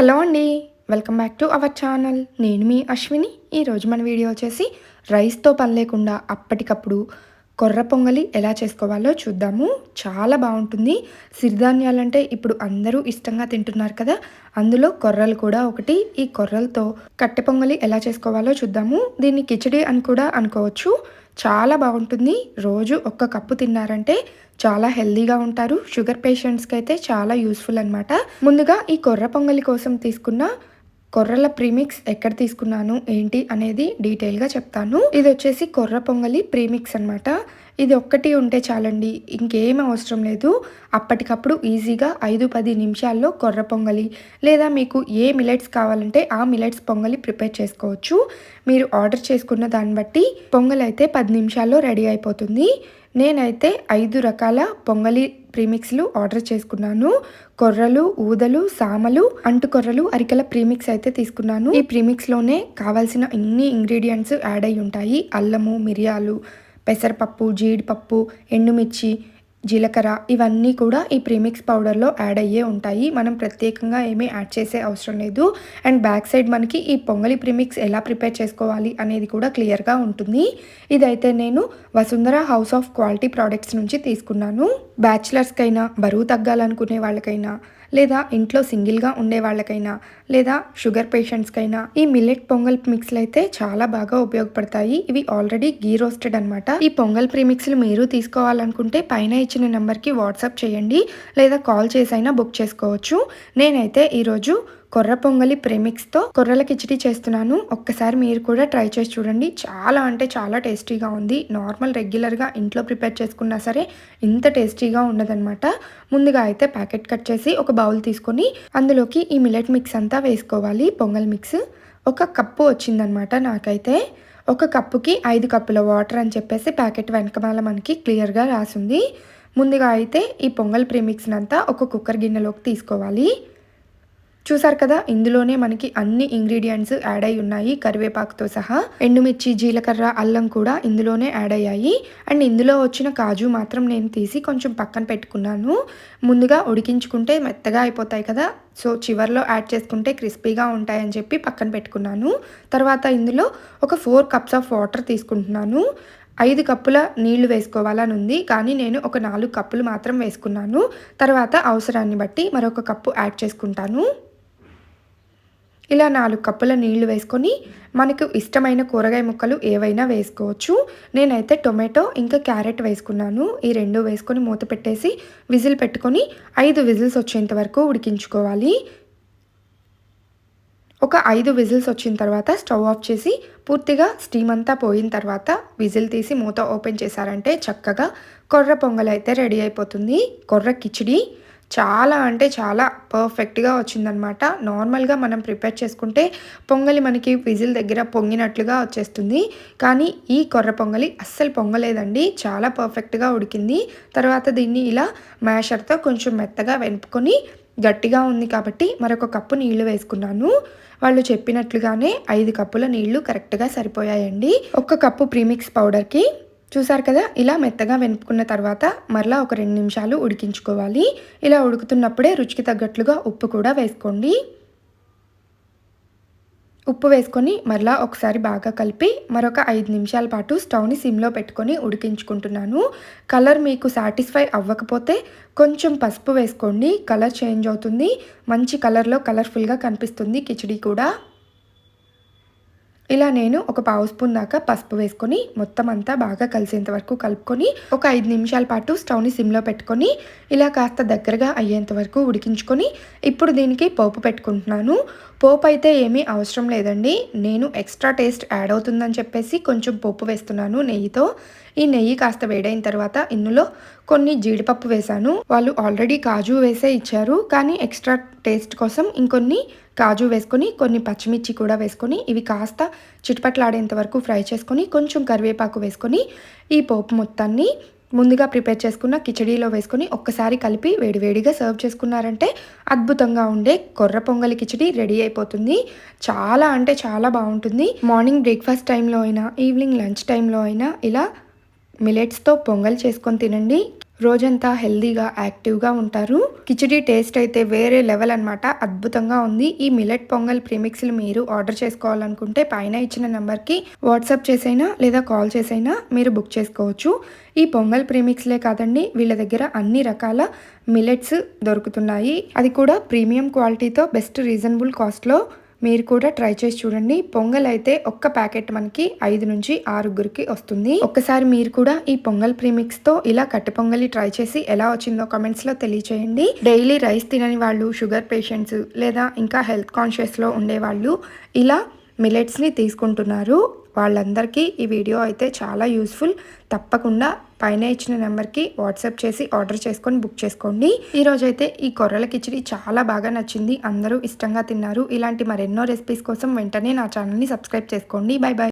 Hello అండి welcome back to our channel. నేను మీ అశ్విని. ఈరోజు మన వీడియో వచ్చేసి రైస్తో పని లేకుండా అప్పటికప్పుడు కొర్ర పొంగలి ఎలా చేసుకోవాలో చూద్దాము. చాలా బాగుంటుంది. సిరిధాన్యాలంటే ఇప్పుడు అందరూ ఇష్టంగా తింటున్నారు కదా. అందులో కొర్రలు కూడా ఒకటి. ఈ కొర్రలతో కట్టె పొంగలి ఎలా చేసుకోవాలో చూద్దాము. దీన్ని కిచడి అని కూడా అనుకోవచ్చు. చాలా బాగుంటుంది. రోజు ఒక్క కప్పు తిన్నారంటే చాలా హెల్దీగా ఉంటారు. షుగర్ పేషెంట్స్కి అయితే చాలా యూస్ఫుల్ అనమాట ముందుగా ఈ కొర్ర పొంగలి కోసం తీసుకున్న కొర్రల ప్రీమిక్స్ ఎక్కడ తీసుకున్నాను ఏంటి అనేది డీటెయిల్గా చెప్తాను. ఇది వచ్చేసి కొర్ర పొంగలి ప్రీమిక్స్ అనమాట ఇది ఒక్కటి ఉంటే చాలండి ఇంకేం అవసరం లేదు. అప్పటికప్పుడు ఈజీగా ఐదు పది నిమిషాల్లో కొర్ర పొంగలి లేదా మీకు ఏ మిలెట్స్ కావాలంటే ఆ మిలెట్స్ పొంగలి ప్రిపేర్ చేసుకోవచ్చు. మీరు ఆర్డర్ చేసుకున్న దాన్ని బట్టి పొంగల్ అయితే పది నిమిషాల్లో రెడీ అయిపోతుంది. నేనైతే ఐదు రకాల పొంగలి ప్రీమిక్స్లు ఆర్డర్ చేసుకున్నాను. కొర్రలు ఊదలు సామలు అంటుకొర్రలు అరికల ప్రీమిక్స్ అయితే తీసుకున్నాను. ఈ ప్రీమిక్స్లోనే కావాల్సిన ఇన్ని ఇంగ్రీడియంట్స్ యాడ్ అయి ఉంటాయి. అల్లము మిరియాలు పెసరపప్పు జీడిపప్పు ఎండుమిర్చి జీలకర్ర ఇవన్నీ కూడా ఈ ప్రీమిక్స్ పౌడర్లో యాడ్ అయ్యే ఉంటాయి. మనం ప్రత్యేకంగా ఏమీ యాడ్ చేసే అవసరం లేదు. అండ్ బ్యాక్ సైడ్ మనకి ఈ పొంగలి ప్రీమిక్స్ ఎలా ప్రిపేర్ చేసుకోవాలి అనేది కూడా క్లియర్గా ఉంటుంది. ఇదైతే నేను Vasundhara house of quality products నుంచి తీసుకున్నాను. బ్యాచిలర్స్కైనా బరువు తగ్గాలనుకునే వాళ్ళకైనా లేదా ఇంట్లో సింగిల్గా ఉండే వాళ్ళకైనా లేదా షుగర్ పేషెంట్స్కైనా ఈ మిల్లెట్ పొంగల్ మిక్స్లు అయితే చాలా బాగా ఉపయోగపడతాయి. ఇవి ఆల్రెడీ గీ రోస్టెడ్ అనమాట ఈ పొంగల్ ప్రీమిక్స్లు మీరు తీసుకోవాలనుకుంటే పైన ఇచ్చిన నెంబర్కి వాట్సాప్ చేయండి లేదా కాల్ చేసైనా బుక్ చేసుకోవచ్చు. నేనైతే ఈరోజు కొర్ర పొంగలి ప్రేమిక్స్తో కొర్రల కిచడి చేస్తున్నాను. ఒక్కసారి మీరు కూడా ట్రై చేసి చూడండి. చాలా అంటే చాలా టేస్టీగా ఉంది. నార్మల్ రెగ్యులర్గా ఇంట్లో ప్రిపేర్ చేసుకున్నా సరే ఇంత టేస్టీగా ఉండదన్నమాట. ముందుగా అయితే ప్యాకెట్ కట్ చేసి ఒక బౌల్ తీసుకొని అందులోకి ఈ మిలెట్ మిక్స్ అంతా వేసుకోవాలి. పొంగల్ మిక్స్ ఒక కప్పు వచ్చిందనమాట నాకైతే. ఒక కప్పుకి ఐదు కప్పుల వాటర్ అని చెప్పేసి ప్యాకెట్ వెనకమాల మనకి క్లియర్గా రాసింది. ముందుగా అయితే ఈ పొంగల్ ప్రీమిక్స్ని అంతా ఒక కుక్కర్ గిన్నెలోకి తీసుకోవాలి. చూసారు కదా ఇందులోనే మనకి అన్ని ఇంగ్రీడియంట్స్ యాడ్ అయి ఉన్నాయి. కరివేపాకుతో సహా ఎండుమిర్చి జీలకర్ర అల్లం కూడా ఇందులోనే యాడ్ అయ్యాయి. అండ్ ఇందులో వచ్చిన కాజు మాత్రం నేను తీసి కొంచెం పక్కన పెట్టుకున్నాను. ముందుగా ఉడికించుకుంటే మెత్తగా అయిపోతాయి కదా సో చివర్లో యాడ్ చేసుకుంటే క్రిస్పీగా ఉంటాయని చెప్పి పక్కన పెట్టుకున్నాను. తర్వాత ఇందులో ఒక ఫోర్ కప్స్ ఆఫ్ వాటర్ తీసుకుంటున్నాను. ఐదు కప్పుల నీళ్ళు వేసుకోవాలని ఉంది కానీ నేను ఒక నాలుగు కప్పులు మాత్రం వేసుకున్నాను. తర్వాత అవసరాన్ని బట్టి మరొక కప్పు యాడ్ చేసుకుంటాను. ఇలా నాలుగు కప్పుల నీళ్ళు వేసుకొని మనకు ఇష్టమైన కూరగాయ ముక్కలు ఏవైనా వేసుకోవచ్చు. నేనైతే టొమాటో ఇంకా క్యారెట్ వేసుకున్నాను. ఈ రెండు వేసుకొని మూత పెట్టేసి విజిల్ పెట్టుకొని ఐదు విజిల్స్ వచ్చేంత వరకు ఉడికించుకోవాలి. ఒక ఐదు విజిల్స్ వచ్చిన తర్వాత స్టవ్ ఆఫ్ చేసి పూర్తిగా స్టీమ్ అంతా పోయిన తర్వాత విజిల్ తీసి మూత ఓపెన్ చేశారంటే చక్కగా కొర్ర పొంగల్ అయితే రెడీ అయిపోతుంది. కొర్ర కిచిడి చాలా అంటే చాలా పర్ఫెక్ట్గా వచ్చిందనమాట నార్మల్గా మనం ప్రిపేర్ చేసుకుంటే పొంగలి మనకి విజిల్ దగ్గర పొంగినట్లుగా వచ్చేస్తుంది. కానీ ఈ కొర్ర పొంగలి అస్సలు పొంగలేదండి. చాలా పర్ఫెక్ట్గా ఉడికింది. తర్వాత దీన్ని ఇలా మ్యాషర్తో కొంచెం మెత్తగా వెనుపుకొని గట్టిగా ఉంది కాబట్టి మరొక కప్పు నీళ్ళు వేసుకున్నాను. వాళ్ళు చెప్పినట్లుగానే ఐదు కప్పుల నీళ్ళు కరెక్ట్గా సరిపోయాయండి. ఒక కప్పు ప్రీమిక్స్ పౌడర్కి చూసారు కదా? ఇలా మెత్తగా వెనుపుకున్న తర్వాత మరలా ఒక రెండు నిమిషాలు ఉడికించుకోవాలి. ఇలా ఉడుకుతున్నప్పుడే రుచికి తగ్గట్లుగా ఉప్పు కూడా వేసుకోండి. ఉప్పు వేసుకొని మరలా ఒకసారి బాగా కలిపి మరొక ఐదు నిమిషాల పాటు స్టవ్ని సిమ్లో పెట్టుకొని ఉడికించుకుంటున్నాను. కలర్ మీకు సాటిస్ఫై అవ్వకపోతే కొంచెం పసుపు వేసుకోండి. కలర్ చేంజ్ అవుతుంది. మంచి కలర్లో కలర్ఫుల్గా కనిపిస్తుంది కిచడీ కూడా. ఇలా నేను ఒక పావు స్పూన్ దాకా పసుపు వేసుకొని మొత్తం అంతా బాగా కలిసేంత వరకు కలుపుకొని ఒక ఐదు నిమిషాల పాటు స్టవ్ని సిమ్లో పెట్టుకొని ఇలా కాస్త దగ్గరగా అయ్యేంత వరకు ఉడికించుకొని ఇప్పుడు దీనికి పోపు పెట్టుకుంటున్నాను. పోపు అయితే ఏమీ అవసరం లేదండి. నేను ఎక్స్ట్రా టేస్ట్ యాడ్ అవుతుందని చెప్పేసి కొంచెం పోపు వేస్తున్నాను నెయ్యితో. ఈ నెయ్యి కాస్త వేడైన తర్వాత ఇందులో కొన్ని జీడిపప్పు వేశాను. వాళ్ళు ఆల్రెడీ కాజు వేసే ఇచ్చారు. కానీ ఎక్స్ట్రా టేస్ట్ కోసం ఇంకొన్ని కాజు వేసుకొని కొన్ని పచ్చిమిర్చి కూడా వేసుకొని ఇవి కాస్త చిటపట్లాడేంత వరకు ఫ్రై చేసుకొని కొంచెం కరివేపాకు వేసుకొని ఈ పోపు మొత్తాన్ని ముందుగా ప్రిపేర్ చేసుకున్న కిచడీలో వేసుకొని ఒక్కసారి కలిపి వేడివేడిగా సర్వ్ చేసుకున్నారంటే అద్భుతంగా ఉండే కొర్ర పొంగలి కిచడీ రెడీ అయిపోతుంది. చాలా అంటే చాలా బాగుంటుంది. మార్నింగ్ బ్రేక్ఫాస్ట్ టైంలో అయినా ఈవినింగ్ లంచ్ టైంలో అయినా ఇలా మిలెట్స్తో పొంగల్ చేసుకొని తినండి. రోజంతా హెల్దీగా యాక్టివ్గా ఉంటారు. కిచిడి టేస్ట్ అయితే వేరే లెవెల్ అన్నమాట. అద్భుతంగా ఉంది. ఈ మిలెట్ పొంగల్ ప్రీమిక్స్లు మీరు ఆర్డర్ చేసుకోవాలనుకుంటే పైన ఇచ్చిన నెంబర్కి వాట్సాప్ చేసైనా లేదా కాల్ చేసైనా మీరు బుక్ చేసుకోవచ్చు. ఈ పొంగల్ ప్రీమిక్స్లే కాదండి వీళ్ళ దగ్గర అన్ని రకాల మిలెట్స్ దొరుకుతున్నాయి. అది కూడా ప్రీమియం క్వాలిటీతో బెస్ట్ రీజనబుల్ కాస్ట్లో మీరు కూడా ట్రై చేసి చూడండి. పొంగల్ అయితే ఒక్క ప్యాకెట్ మనకి ఐదు నుంచి ఆరుగురికి వస్తుంది. ఒక్కసారి మీరు కూడా ఈ పొంగల్ ప్రీమిక్స్తో ఇలా కట్టె పొంగలి ట్రై చేసి ఎలా వచ్చిందో కమెంట్స్లో తెలియచేయండి. డైలీ రైస్ తినని వాళ్ళు షుగర్ పేషెంట్స్ లేదా ఇంకా హెల్త్ కాన్షియస్లో ఉండే వాళ్ళు ఇలా మిలెట్స్ని తీసుకుంటున్నారు. వాళ్ళందరికీ ఈ వీడియో అయితే చాలా యూస్ఫుల్. తప్పకుండా పైన ఇచ్చిన నెంబర్కి వాట్సాప్ చేసి ఆర్డర్ చేసుకొని బుక్ చేసుకోండి. ఈ రోజైతే ఈ కొర్రల కిచిడి చాలా బాగా నచ్చింది. అందరూ ఇష్టంగా తిన్నారు. ఇలాంటి మరెన్నో రెసిపీస్ కోసం వెంటనే నా ఛానల్ని సబ్స్క్రైబ్ చేసుకోండి. Bye bye